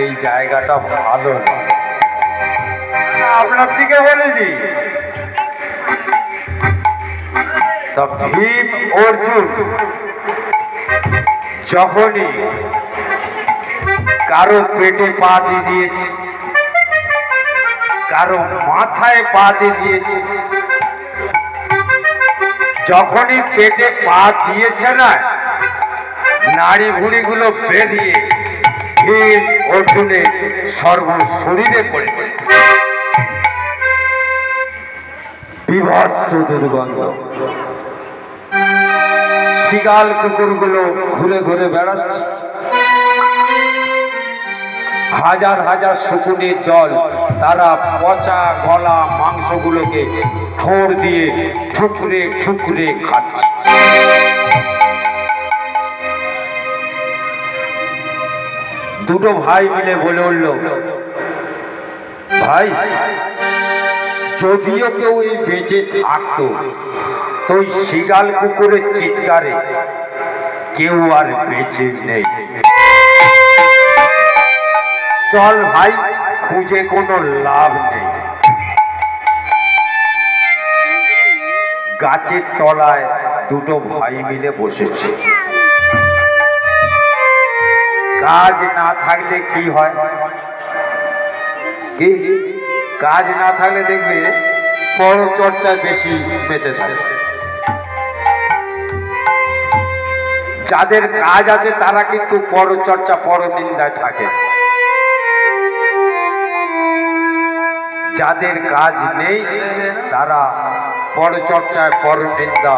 এই জায়গাটা ভালো। আপনার দিকে বলেছি ভীম অর্জুন যখনই কারও পেটে পা দিয়ে দিয়েছে, কারও মাথায় পা দিয়ে দিয়েছে। যখনই পেটে পা দিয়েছে না নাড়ি ভুড়িগুলো বেরিয়ে ভীম অর্জুনে সর্ব শরীরে পড়েছে। বিভৎস দুর্গন্ধ। কুকুরগুলো ঘুরে ঘুরে বেড়াচ্ছে। হাজার হাজার শকুনির দল তারা পচা গলা মাংসগুলোকে ঠোঁর দিয়ে ঠুকরে ঠুকরে খাচ্ছে। দুটো ভাই মিলে বলে উঠল, ভাই, যদিও কেউ এই বেঁচে থাকতো, তো ওই শিগাল কুকুরের চিৎকারে কেউ আর বেঁচে নেই। চল ভাই, খুঁজে কোনো লাভ নেই। গাছের তলায় দুটো ভাই মিলে বসেছে। কাজ না থাকলে কি হয়? কাজ না থাকলে দেখবে পর চর্চায় বেশি পেতে থাকে। যাদের কাজ আছে তারা কিন্তু পর চর্চা পর নিন্দায় থাকে। যাদের কাজ নেই, তারা পর চর্চায় পর নিন্দা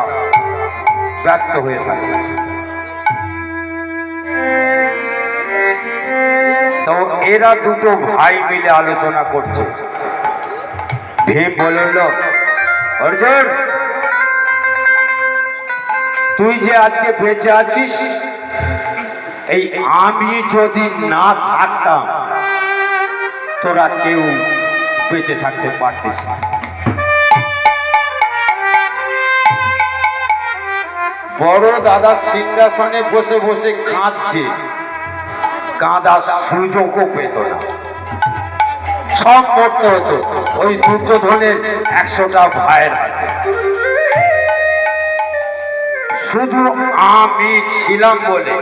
ব্যস্ত হয়ে থাকে। এরা দুটো ভাই মিলে আলোচনা করছে। ভীম বলল, অর্জুন, তুই যে আজকে বেঁচে আছিস, এই আমি যদি না থাকতাম, তোরা কেউ বেঁচে থাকতে পারতিস না। বড় দাদা সিংহাসনে বসে বসে কাঁদছে। কাঁদার সুযোগও পেত না। সব মরতে হতো। ওই দুর্যোধনের একশোটা ভাইয়ের হাতে। শুধু আমি ছিলাম বলে,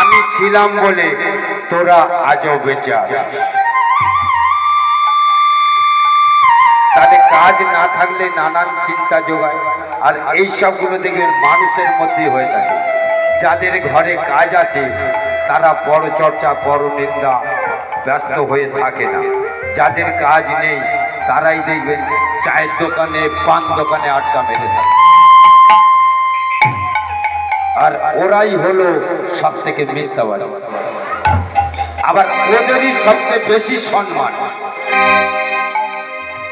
আমি ছিলাম বলে তোরা আজও বেঁচে তাহলে কাজ না থাকলে নানান চিন্তা যোগায়, আর এই সবগুলো দেখবেন মানুষের মধ্যেই হয়ে থাকে। যাদের ঘরে কাজ আছে, তারা বড় চর্চা, বড় নিন্দা, ব্যস্ত হয়ে থাকে না। যাদের কাজ নেই, তারাই দেখবেন চায়ের দোকানে, পান দোকানে আটকা মেরে থাকে। আর ওরাই হলো সব থেকে মিথ্যাবাদী। আবার ওদেরই সবচেয়ে বেশি সম্মান।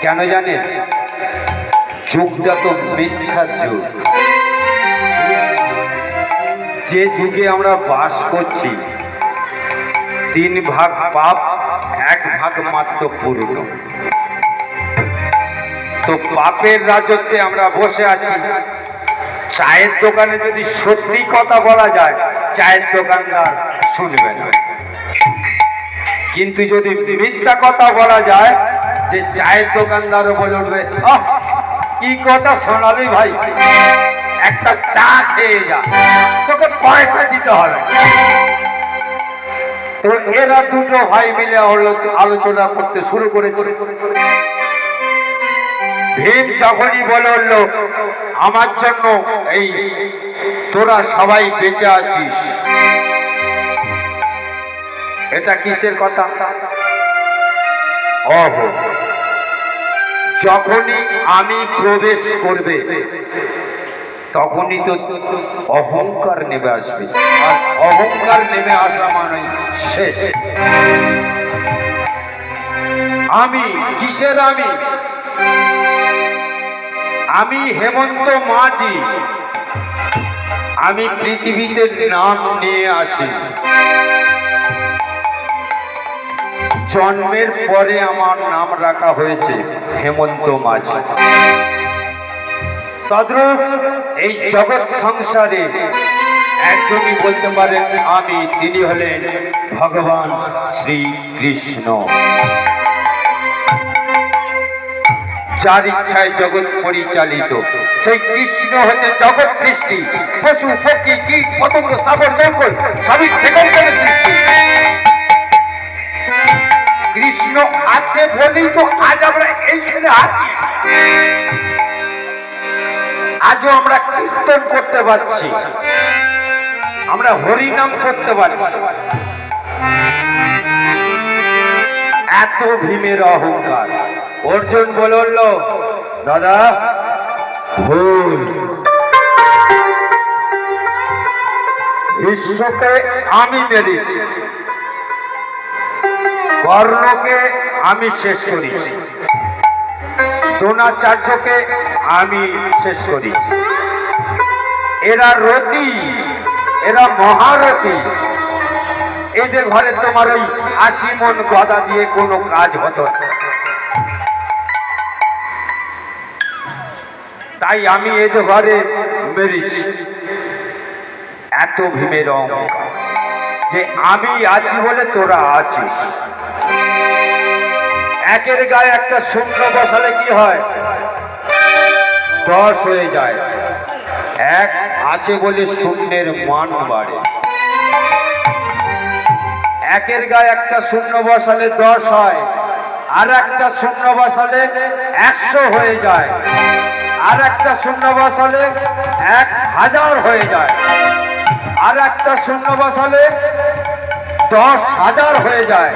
কেন জানেন? যুগটা তো মিথ্যার যুগ। যে যুগে আমরা বাস করছি, তিন ভাগ পাপ, এক ভাগ মাত্র পূর্ণ। তো পাপের রাজত্বে আমরা বসে আছি। চায়ের দোকানে যদি সত্যি কথা বলা যায়, চায়ের দোকানদার শুনবে না। কিন্তু যদি মিথ্যা কথা বলা যায়, যে চায়ের দোকানদারও বলে উঠবে কি কথা শোনালি ভাই? একটা চা খেয়ে যা। তোকে পয়সা দিতে হবে। তো এরা দুটো ভাই মিলে আলোচনা করতে শুরু করেছে। ভীম যখনই বলে উঠল, আমার জন্য এই, তোরা সবাই বেঁচে আছিস। এটা কিসের কথা? অহ যখনই আমি প্রবেশ করবে তখনই তো অহংকার নেমে আসবে। আর অহংকার নেমে আসা মানে শেষ। আমি, কিসের আমি? আমি হেমন্ত মাঝি। আমি পৃথিবীতে নাম নিয়ে আসি। জন্মের পরে আমার নাম রাখা হয়েছে হেমন্ত মাঝি। তদ্রূপ এই জগৎ সংসারে একজনই বলতে পারেন আমি, তিনি হলেন ভগবান শ্রীকৃষ্ণ। যার ইচ্ছায় জগৎ পরিচালিত, সেই কৃষ্ণ হতে জগৎ সৃষ্টি, পশু, পক্ষী, কীট, পতঙ্গ স্থাপন জঙ্গল, সবই সেখানকার সৃষ্টি। কৃষ্ণ আছে বলেই তো আজ আমরা এইখানে আছি। আজও আমরা কীর্তন করতে পারছি। আমরা হরিনাম করতে পারছি। এত ভীমের অহংকার। অর্জুন বলল, দাদা, ভুল। বিশ্বকে আমি মেরেছি। কর্ণকে আমি শেষ করেছি। দ্রোণাচার্যকে আমি শেষ করি। এরা রতি, এরা মহারথী এদের ঘরে তোমার ওই আশি মন গদা দিয়ে কোনো কাজ হতো না। তাই আমি এদের ঘরে মেরেছি। এত ভীমের অহংকার যে আমি আছি বলে তোরা আছিস। একের গায়ে একটা শূন্য বসালে কি হয়? দশ হয়ে যায়। এক আছে বলে শূন্যের মান বাড়ে। একের গায়ে একটা শূন্য বসালে দশ হয়। আর একটা শূন্য বসালে একশো হয়ে যায়। আর একটা শূন্য বসালে এক হাজার হয়ে যায়। আর একটা শূন্য বসালে দশ হাজার হয়ে যায়।